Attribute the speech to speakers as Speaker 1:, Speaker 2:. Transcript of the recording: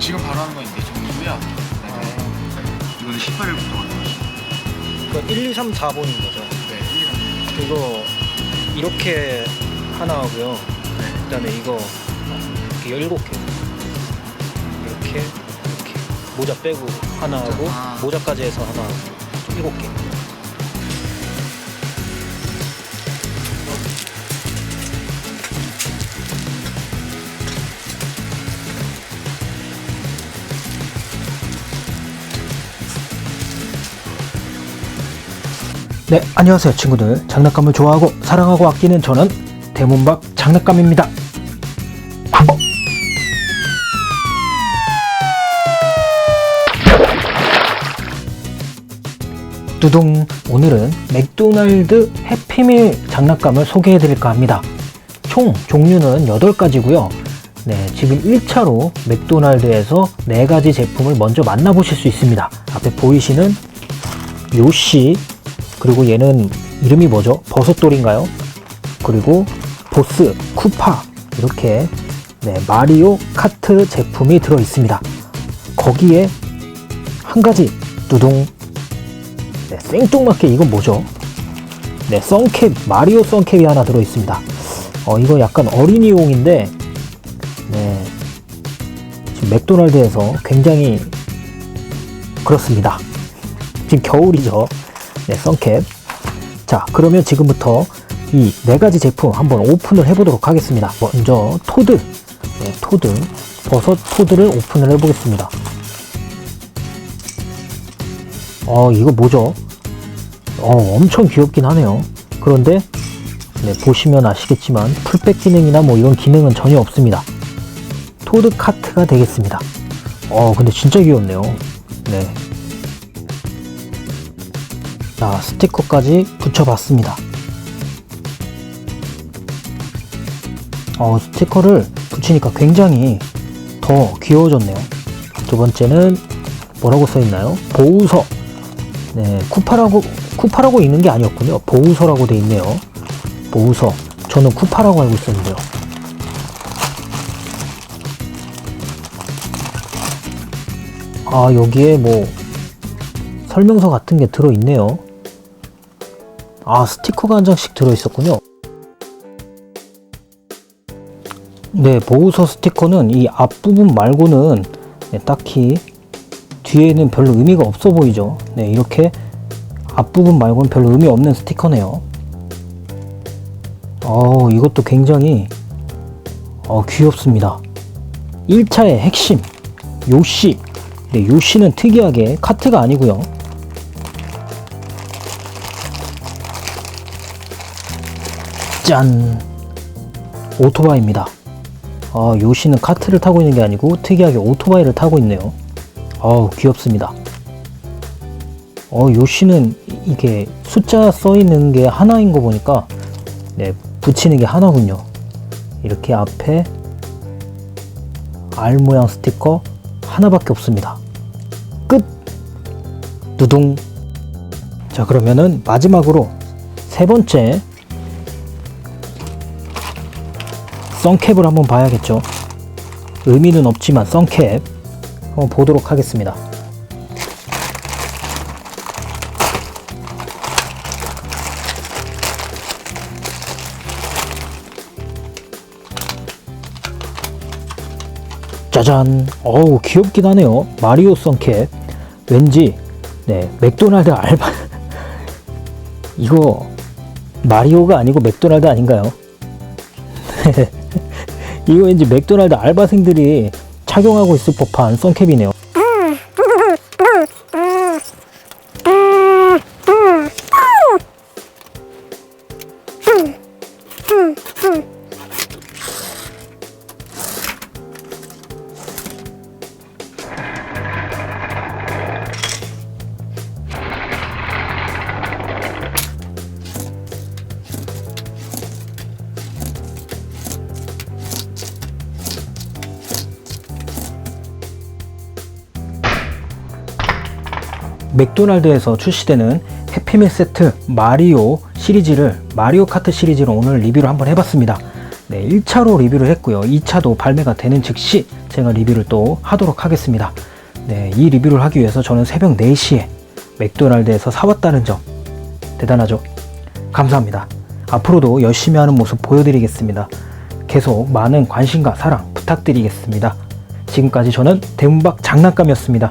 Speaker 1: 지금 바로 하는 건 이제 정리고요. 네. 이거는 18일부터 하는 거죠.
Speaker 2: 그 1, 2, 3, 4번인 거죠.
Speaker 1: 네, 1, 2,
Speaker 2: 이거 이렇게 하나 하고요.
Speaker 1: 네.
Speaker 2: 그다음에 이거 이렇게 17개. 이렇게 이렇게 모자 빼고 하나 하고
Speaker 1: 아.
Speaker 2: 모자까지 해서 하나 하고 7개. 네, 안녕하세요 친구들. 장난감을 좋아하고 사랑하고 아끼는 저는 대문박 장난감입니다. 두둥 오늘은 맥도날드 해피밀 장난감을 소개해 드릴까 합니다. 총 종류는 8가지고요. 네, 지금 1차로 맥도날드에서 4가지 제품을 먼저 만나보실 수 있습니다. 앞에 보이시는 요시 그리고 얘는 이름이 뭐죠? 버섯돌인가요? 그리고 보스, 쿠파 이렇게 네, 마리오 카트 제품이 들어 있습니다. 거기에 한 가지 두둥 네, 생뚱맞게 이건 뭐죠? 네, 선캡 마리오 선캡이 하나 들어 있습니다. 어, 이거 약간 어린이용인데 네, 지금 맥도날드에서 굉장히 그렇습니다. 지금 겨울이죠. 네, 선캡. 자, 그러면 지금부터 이 네 가지 제품 한번 오픈을 해보도록 하겠습니다. 먼저 토드, 네, 토드, 버섯 토드를 오픈을 해보겠습니다. 어, 이거 뭐죠? 어, 엄청 귀엽긴 하네요. 그런데 네, 보시면 아시겠지만 풀백 기능이나 뭐 이런 기능은 전혀 없습니다. 토드 카트가 되겠습니다. 어, 근데 진짜 귀엽네요. 네, 자, 스티커까지 붙여봤습니다. 어, 스티커를 붙이니까 굉장히 더 귀여워졌네요. 두 번째는 뭐라고 써있나요? 보우서. 네, 쿠파라고, 쿠파라고 있는 게 아니었군요. 보우서라고 돼 있네요. 보우서. 저는 쿠파라고 알고 있었는데요. 아, 여기에 뭐, 설명서 같은 게 들어있네요. 아, 스티커가 한 장씩 들어있었군요. 네, 보호서 스티커는 이 앞부분 말고는 네, 딱히 뒤에는 별로 의미가 없어 보이죠. 네, 이렇게 앞부분 말고는 별로 의미 없는 스티커네요. 어, 이것도 굉장히 어, 귀엽습니다. 1차의 핵심, 요시. 네, 요시는 특이하게 카트가 아니고요. 짠! 오토바이입니다. 아, 요시는 카트를 타고 있는 게 아니고 특이하게 오토바이를 타고 있네요. 어우, 귀엽습니다. 어, 요시는 이게 숫자 써 있는 게 하나인 거 보니까 네, 붙이는 게 하나군요. 이렇게 앞에 알 모양 스티커 하나밖에 없습니다. 끝! 두둥! 자, 그러면은 마지막으로 세 번째 선캡을 한번 봐야겠죠. 의미는 없지만 선캡 한번 보도록 하겠습니다. 짜잔! 어우 귀엽긴 하네요. 마리오 선캡. 왠지 네 맥도날드 알바 이거 마리오가 아니고 맥도날드 아닌가요? 이거 왠지 맥도날드 알바생들이 착용하고 있을 법한 선캡이네요. 맥도날드에서 출시되는 해피밀 세트 마리오 시리즈를 마리오 카트 시리즈로 오늘 리뷰를 한번 해봤습니다. 네, 1차로 리뷰를 했고요. 2차도 발매가 되는 즉시 제가 리뷰를 또 하도록 하겠습니다. 네, 이 리뷰를 하기 위해서 저는 새벽 4시에 맥도날드에서 사왔다는 점 대단하죠? 감사합니다. 앞으로도 열심히 하는 모습 보여드리겠습니다. 계속 많은 관심과 사랑 부탁드리겠습니다. 지금까지 저는 대문박 장난감이었습니다.